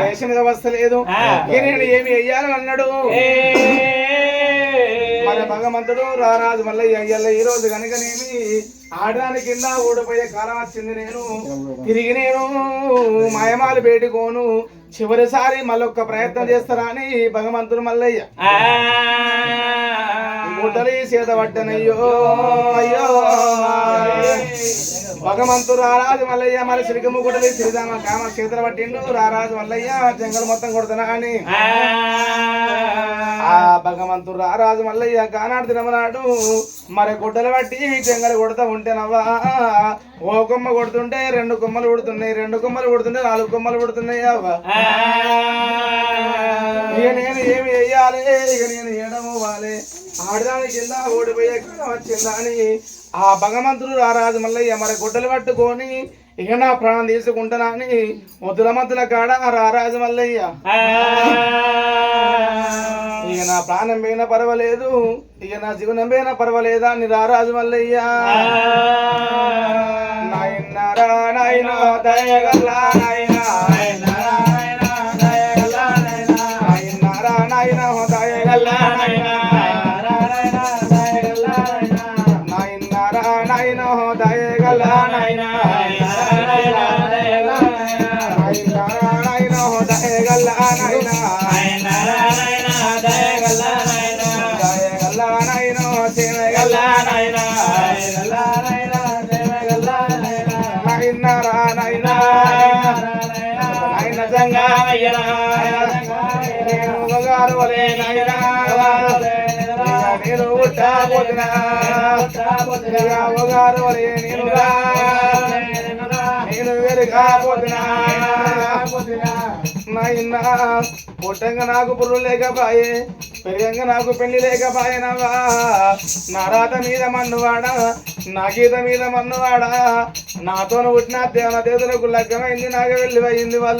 Ration ఆ. ఇక నేను ఏమి వెయ్యాలని అన్నాడు. మన భగవంతుడు రారాజు మళ్ళీ అయ్యల్ల ఈ రోజు కనుక నేను ఆడడానికి కింద ఊడిపోయే కాలం వచ్చింది నేను. తిరిగి నేను మాయమాలు పెట్టుకోను. చివరిసారి మళ్ళొక్క ప్రయత్నం చేస్తారా అని భగవంతుడు మల్లయ్య. గుడ్డలి చేత పట్టనయ్యో అయ్యో. భగవంతుడు రారాజు మల్లయ్య మరి సిరికమ్మ గుడ్డలి శ్రీరామ కామ చేతులు పట్టిండు. రారాజు మల్లయ్య జంగలు మొత్తం కొడుతున్నా అని ఆ. భగవంతుడు రారాజు మల్లయ్య కానాడు తినమనాడు. మరి గుడ్డలు పట్టి జంగలు కొడతా ఉంటేనవ్వా ఓ కొమ్మ కొడుతుంటే రెండు కొమ్మలు కొడుతున్నాయి రెండు కొమ్మలు కొడుతుంటే నాలుగు కొమ్మలు కొడుతున్నాయి అవ్వ. నేను ఏమి చెయ్యాలి ఇక నేను ఏడమవ్వాలి ఆడదాని కింద ఓడిపోయే కాలం వచ్చిందా అని ఆ భగవంతుడు రారాజు మల్లయ్య మరి గుడ్డలు పట్టుకొని ఇక నా ప్రాణం తీసుకుంటానా అని ముద్దుల మద్దుల కాడ రారాజు మల్లయ్య. ఇక నా ప్రాణం పోయినా పర్వాలేదు ఇక నా జీవనం పోయినా పర్వాలేదా అని రారాజు మల్లయ్య. నాయనా దయగల్లా నాయనా. నాయనా నాయన జంగాయ్యరా నేను బంగారు వలే నాయనా నేను ఉట్టాపోతున్నా బంగారు వలే నేను నేను వెరుగాపోతున్నా నాయనా పుట్టంగా నాకు పుర్రు లేకపాయే పెరిగంగా నాకు పెళ్ళి లేకపాయనవా నా రాత మీద మన్నువాడా నా గీత మీద మన్నువాడా నాతో పుట్టిన దేవన దేవతలకు లగ్గమైంది నాకు వెళ్ళిపోయింది వాళ్ళు.